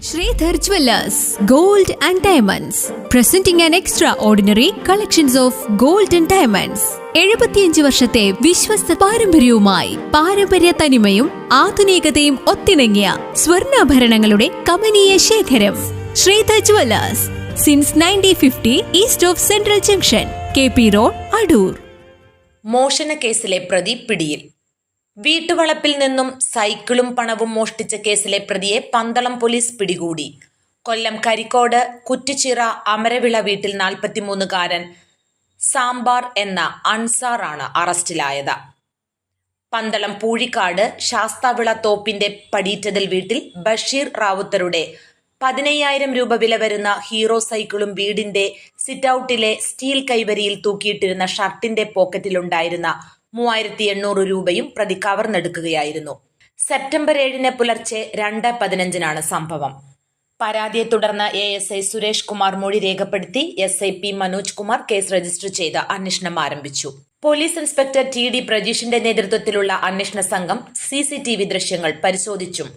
Sridhar Jewelers, Gold and Diamonds, presenting an extraordinary collections of gold and diamonds. എഴുപത്തിയഞ്ച് വർഷത്തെ വിശ്വസ്ത പാരമ്പര്യവുമായി പാരമ്പര്യ തനിമയും ആധുനികതയും ഒത്തിണങ്ങിയ സ്വർണാഭരണങ്ങളുടെ കമനീയ ശേഖരം. Sreedhar jewellers since nineteen fifty east of central junction K P road Adoor മോഷണ കേസിലെ പ്രതി പിടിയിൽ. വീട്ടുവളപ്പിൽ നിന്നും സൈക്കിളും പണവും മോഷ്ടിച്ച കേസിലെ പ്രതിയെ പന്തളം പോലീസ് പിടികൂടി. കൊല്ലം കരിക്കോട് കുറ്റിച്ചിറ അമരവിള വീട്ടിൽ നാൽപ്പത്തിമൂന്നുകാരൻ സാമ്പാർ എന്ന അൻസാറാണ് അറസ്റ്റിലായത്. പന്തളം പൂഴിക്കാട് ശാസ്താവിള തോപ്പിന്റെ പടീറ്റതിൽ വീട്ടിൽ ബഷീർ റാവുത്തറുടെ പതിനയ്യായിരം രൂപ വില വരുന്ന ഹീറോ സൈക്കിളും വീടിന്റെ സിറ്റൌട്ടിലെ സ്റ്റീൽ കൈവരിയിൽ തൂക്കിയിട്ടിരുന്ന ഷർട്ടിന്റെ പോക്കറ്റിലുണ്ടായിരുന്ന മൂവായിരത്തി എണ്ണൂറ് രൂപയും പ്രതി കവർന്നെടുക്കുകയായിരുന്നു സെപ്റ്റംബർ ഏഴിന് പുലർച്ചെ രണ്ട് പതിനഞ്ചിനാണ് സംഭവം. പരാതിയെ തുടർന്ന് A S I Suresh Kumar മൊഴി രേഖപ്പെടുത്തി S I P Manoj Kumar case register ചെയ്ത് അന്വേഷണം ആരംഭിച്ചു. പോലീസ് ഇൻസ്പെക്ടർ ടി ഡി പ്രജീഷിന്റെ നേതൃത്വത്തിലുള്ള അന്വേഷണ സംഘം സി സി ടി വി ദൃശ്യങ്ങൾ പരിശോധിച്ചും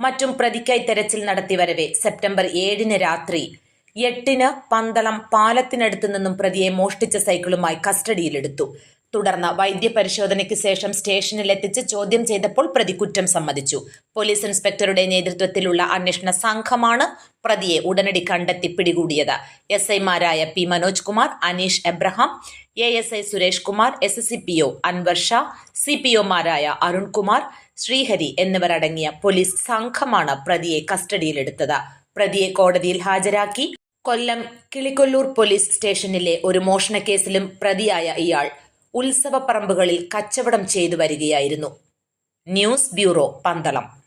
മറ്റും പ്രതിക്കായി തെരച്ചിൽ നടത്തി വരവേ സെപ്റ്റംബർ ഏഴിന് രാത്രി എട്ടിന് പന്തളം പാലത്തിനടുത്തു നിന്നും പ്രതിയെ മോഷ്ടിച്ച സൈക്കിളുമായി കസ്റ്റഡിയിലെടുത്തു. തുടർന്ന് വൈദ്യപരിശോധനയ്ക്ക് ശേഷം സ്റ്റേഷനിലെത്തിച്ച് ചോദ്യം ചെയ്തപ്പോൾ പ്രതി കുറ്റം സമ്മതിച്ചു. പോലീസ് ഇൻസ്പെക്ടറുടെ നേതൃത്വത്തിലുള്ള അന്വേഷണ സംഘമാണ് പ്രതിയെ ഉടനടി കണ്ടെത്തി പിടികൂടിയത്. എസ് ഐമാരായ P Manoj Kumar Aneesh Abraham A S I Suresh Kumar S C P O Anvar Shah C P ഒമാരായ Arunkumar Sreehari എന്നിവരടങ്ങിയ പോലീസ് സംഘമാണ് പ്രതിയെ കസ്റ്റഡിയിലെടുത്തത്. പ്രതിയെ കോടതിയിൽ ഹാജരാക്കി കൊല്ലം കിളിക്കൊല്ലൂർ പോലീസ് സ്റ്റേഷനിലെ ഒരു മോഷണക്കേസിലും പ്രതിയായ ഇയാൾ ഉത്സവപ്പറമ്പുകളിൽ കച്ചവടം ചെയ്തു വരികയായിരുന്നു. News bureau Pandalam.